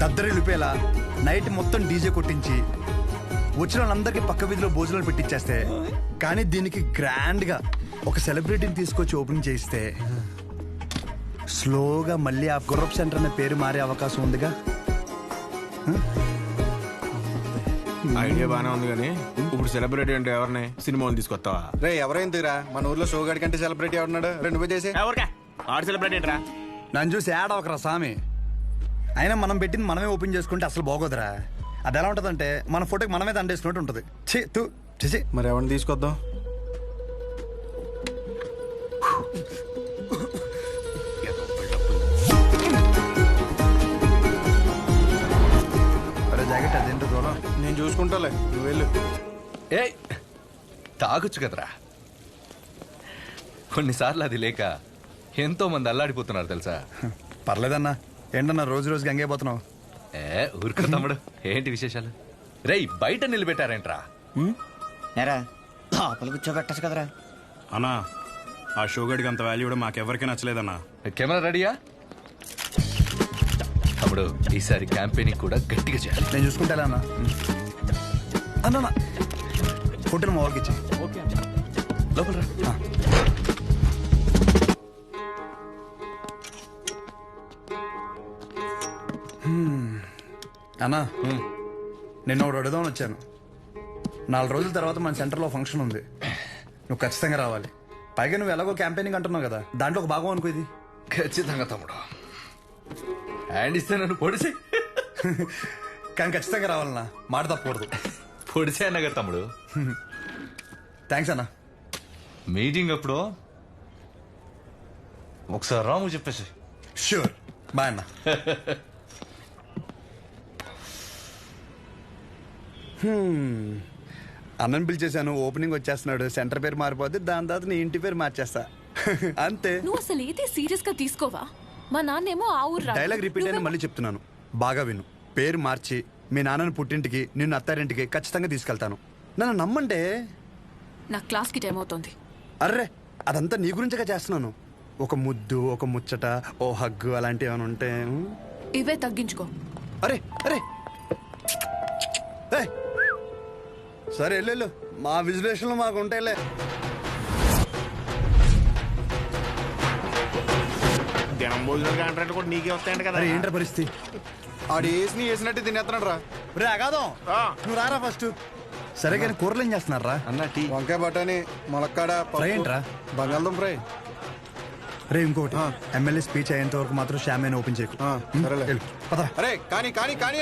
దద్దరిల్లిపోయేలా night మొత్తం DJ కొట్టించి వచ్చిన వాళ్ళందరికీ పక్క వీధిలో భోజనాలు పెట్టించేస్తే కానీ దీనికి గ్రాండ్గా ఒక సెలబ్రిటీని తీసుకొచ్చి ఓపెన్ చేయిస్తే స్లోగా మళ్ళీ ఆ గుర్రప్ సెంటర్ అనే పేరు మారే అవకాశం ఉందిగా? ఐడియా బానే ఉంది కానీ ఇప్పుడు సెలబ్రిటీ అంటే ఎవరిని? సినిమాలు తీసుకొస్తావా? రే ఎవరైందిరా? మన ఊర్లో షో గడి కంటే సెలబ్రిటీ ఎవరున్నాడు రెండు పోయి చేసి ఎవరికా? ఆడు సెలబ్రిటీ ఏంట్రా? నన్ను చూసి యాడ్ అవకరా స్వామి. అయినా మనం పెట్టింది మనమే ఓపెన్ చేసుకుంటే అసలు బాగోదురా. అది ఎలా ఉంటుందంటే మన ఫోటోకి మనమే దండేసినట్టు ఉంటుంది. ఛీ తూ చేసి మరి ఎవరిని తీసుకొద్దాం? అరే జాకెట్ అదేంటో దూరం నేను చూసుకుంటాలే నువ్వు వెళ్ళు. ఏయ్ తాగొచ్చు కదరా. కొన్నిసార్లు అది లేక ఎంతో మంది అల్లాడిపోతున్నారు తెలుసా? పర్లేదన్నా. ఏంటన్నా రోజు రోజు గంగైపోతున్నావు ఏ ఊరుకో తమ్ముడు. ఏంటి విశేషాలు? రేయ్ బయట నిలబెట్టారేంట్రా? నేరా లోపల కూర్చోబెట్టచ్చు కదరా. అన్నా ఆ షోగడికి అంత వాల్యూ కూడా మాకెవరికీ నచ్చలేదన్నా. కెమెరా రెడీయా? తమ్ముడు ఈసారి క్యాంపెయినింగ్ కూడా గట్టిగా చేయాలి. నేను చూసుకుంటా అన్నా అన్నా ఫోటోని మా వాళ్ళకి ఇచ్చి లోపల రా. అన్నా నిన్న ఒకటి అడుగుదామని వచ్చాను. నాలుగు రోజుల తర్వాత మన సెంటర్లో ఫంక్షన్ ఉంది. నువ్వు ఖచ్చితంగా రావాలి. పైగా నువ్వు ఎలాగో క్యాంపెయినింగ్ అంటున్నావు కదా దాంట్లో ఒక భాగం అనుకో ఇది. ఖచ్చితంగా తమ్ముడు. హ్యాండ్ ఇస్తే నన్ను పొడిసి. కానీ ఖచ్చితంగా రావాలన్నా మాట తప్పకూడదు. పొడిసే అన్నగా తమ్ముడు. థ్యాంక్స్ అన్నా. మీటింగ్ అప్పుడు ఒకసారి రాము చెప్పేసి. షూర్ బాయ్ అన్నా. అన్నని పిలిచేశాను ఓపెనింగ్ వచ్చేస్తున్నాడు సెంటర్ పేరు మారిపోతే దాని తర్వాత నీ ఇంటి పేరు మార్చేస్తా. అంతే. నువ్వు అసలు ఏది సీరియస్గా తీసుకోవా? మా నాన్నేమో ఆ ఊరు. డైలాగ్ రిపీట్ అయిన మళ్ళీ చెప్తున్నాను. బాగా విను. పేరు మార్చి మీ నాన్నని పుట్టింటికి నిన్ను అత్తారింటికి ఖచ్చితంగా తీసుకెళ్తాను. నన్ను నమ్మంటే? నా క్లాస్కి టైం అవుతుంది. అర్రే అదంతా నీ గురించగా చేస్తున్నాను. ఒక ముద్దు ఒక ముచ్చట ఓ హగ్గు అలాంటివి ఏమైనా ఉంటే? ఇవే తగ్గించుకో. అరే అరే! ఏయ్! సరే వెళ్ళు, మా విజులేషన్లు మాకు ఉంటాయిలే. దినం భోజనాలు కాంట్రాక్ట్ కూడా నీకే వస్తాయంట కదా. అరే ఏంట్రా పరిస్థితి? ఆడు వేసి వేసినట్టు తినేస్తున్నాడు రా రే అగాదం ఆ. నువ్వు రారా ఫస్ట్? సరే కానీ కూరలు ఏం చేస్తున్నారా అన్న టీ. వంకాయ బఠానీ ములక్కాడ పప్పు, ఫ్రై ఏంట్రా? బంగాళదుంప ఫ్రై. రే ఇంకోటి. ఎమ్మెల్యే స్పీచ్ అయ్యేంత వరకు మాత్రం షామేన్ ఓపెన్ చేయకు. పదరా అరే కానీ కానీ కానీ.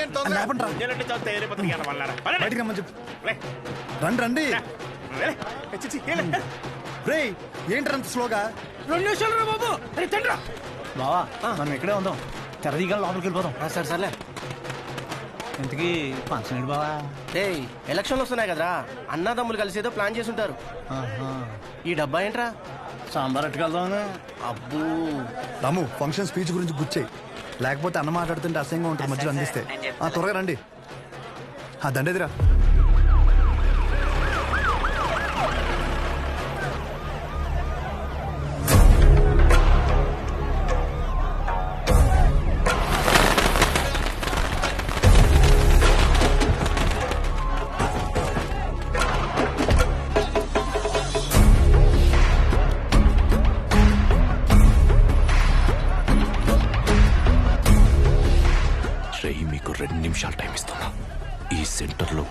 బయటికి రమ్మని చెప్పు. రండి రండి. రే ఏంట్రా అంత స్లోగా రెండు నిమిషాలు బాబు. బావా మనం ఇక్కడే ఉందాం. తెరదీగా లోపలికి వెళ్ళిపోదాం. సరే సర్లే. ఇంతకీ ఫంక్షన్ ఏంటి బావా? ఏయ్ ఎలక్షన్లు వస్తున్నాయి కదరా. అన్నదమ్ములు కలిసి ఏదో ప్లాన్ చేసి ఉంటారు ఆహా. ఈ డబ్బా ఏంట్రా? సాంబార్ ఎట్టుకెళ్దామని అబ్బూ. రాము ఫంక్షన్ స్పీచ్ గురించి గుచ్చేయి. లేకపోతే అన్న మాట్లాడుతుంటే అసహ్యంగా ఉంటుంది మధ్యలో అందిస్తే. ఆ త్వరగా రండి. ఆ దండేదిరా.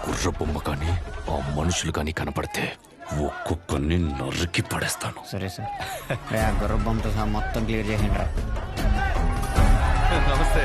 గుర్ర బొమ్మ కానీ ఆ మనుషులు కానీ కనపడితే ఒక్కొక్కరిని నరికి పడేస్తాను. సరే సార్. రే ఆ గుర్ర బొమ్మతో సహా మొత్తం క్లియర్ చేసిండ్రా నమస్తే.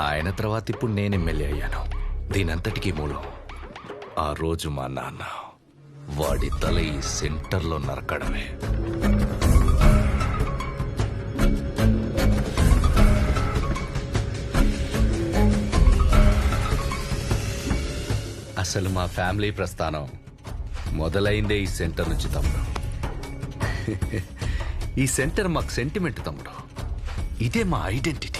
ఆయన తర్వాత ఇప్పుడు నేను ఎమ్మెల్యే అయ్యాను. దీనంతటికీ మూలం ఆ రోజు మా నాన్న వాడి తల ఈ సెంటర్లో నరకడమే. అసలు మా ఫ్యామిలీ ప్రస్థానం మొదలైందే ఈ సెంటర్ నుంచి తమ్ముడు. ఈ సెంటర్ మాకు సెంటిమెంట్ తమ్ముడు. ఇదే మా ఐడెంటిటీ.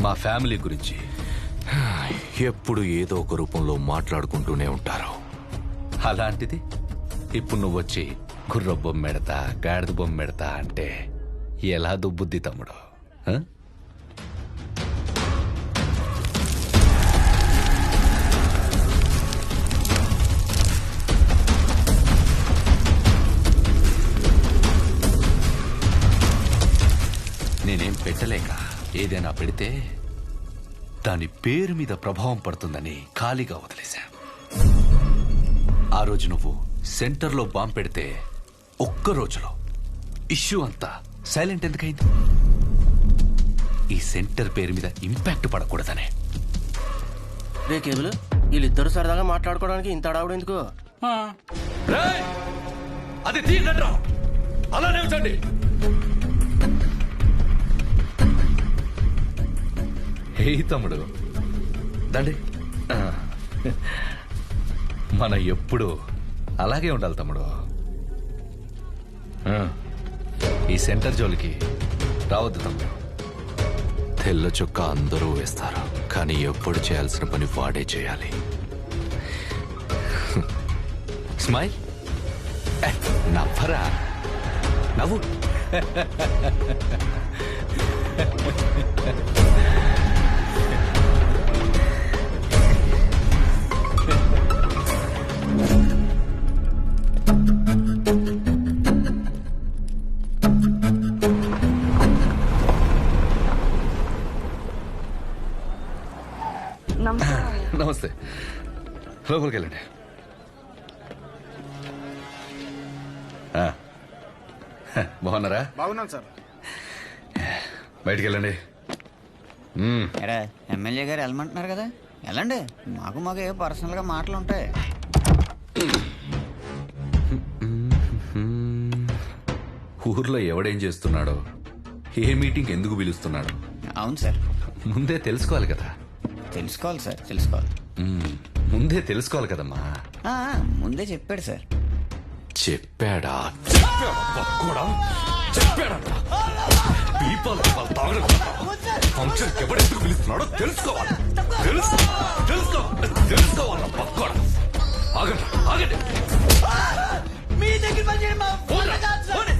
మా ఫ్యామిలీ గురించి. ఎప్పుడు ఏదో ఒక రూపంలో మాట్లాడుకుంటూనే ఉంటారు. అలాంటిది? ఇప్పుడు నువ్వు వచ్చి గుర్ర బొమ్మెడతా గాడిద బొమ్మెడతా అంటే ఎలా దుబ్బుద్ది తమ్ముడు? నేనేం పెట్టలేక ఏదైనా పెడితే దాని పేరు మీద ప్రభావం పడుతుందని ఖాళీగా వదిలేశాను ఆ రోజు నువ్వు సెంటర్లో బాంబు పెడితే ఒక్క రోజులో ఇష్యూ అంతా సైలెంట్ ఎందుకైంది? ఈ సెంటర్ పేరు మీద ఇంపాక్ట్ పడకూడదనే. రే కేబుల్ వీళ్ళిద్దరు సరదాగా మాట్లాడుకోవడానికి ఇంత అడావుడు ఎందుకు? రేయ్! అది తీయకండ్రా అలానే ఉంచండి. హే తమ్ముడు. దండి. మనం ఎప్పుడు అలాగే ఉండాలి తమ్ముడు. ఈ సెంటర్ జోలికి రావద్దు తమ్ముడు. తెల్ల చొక్క అందరూ వేస్తారు కానీ ఎప్పుడు చేయాల్సిన పని వాడే చేయాలి. స్మైల్. నవ్వరా? నవ్వు. నమస్తే. లోపలికి వెళ్ళండి బాగున్నారా? బాగున్నాను సార్. బయటికి వెళ్ళండి ఎమ్మెల్యే గారు వెళ్ళమంటున్నారు కదా? వెళ్ళండి. మాకు మాకు ఏ పర్సనల్గా మాటలు ఉంటాయి ఊర్లో ఎవడేం చేస్తున్నాడో? ఏ మీటింగ్ ఎందుకు పిలుస్తున్నాడో? అవును సార్. ముందే తెలుసుకోవాలి కదా. తెలుసుకోవాలి సార్ తెలుసుకోవాలి మ్మ్. ముందే తెలుసుకోవాలి కదమ్మా ఆ, ముందే చెప్పాడు సార్ చెప్పాడా చెప్పాడా పీపాలు తాగడం ఫంక్షన్ పిలుస్తున్నాడో తెలుసుకోవాలి తెలుసు తెలుసుకో తెలుసుకోవాలి పక్కోడా ఆగండి ఆగండి మీ దగ్గర పని చేయండి మా పోరా, పోనీ.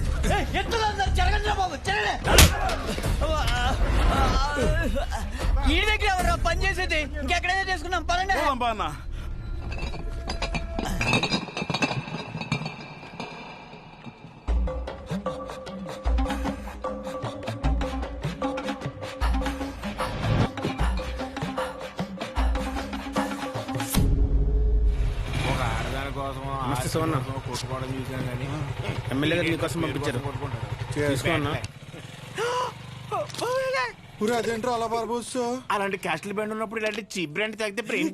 ఈ దగ్గర ఎవరు పని చేసేది? ఇంకెక్కడైనా చేసుకున్నాం పదండి. అన్నా ఒక ఆడదాని కోసం ఆడదాని కోసం కొట్టుకోవడం చూసాను కానీ. ఎమ్మెల్యే గారు నీకోసం పంపించారు. తీసుకోన్నా అదేంట్రా అలా పారబోసు అలాంటి క్యాస్ట్ల బ్యాండ్ ఉన్నప్పుడు ఇలాంటి చీప్ బ్రాండ్ తాగితే బ్రెయిన్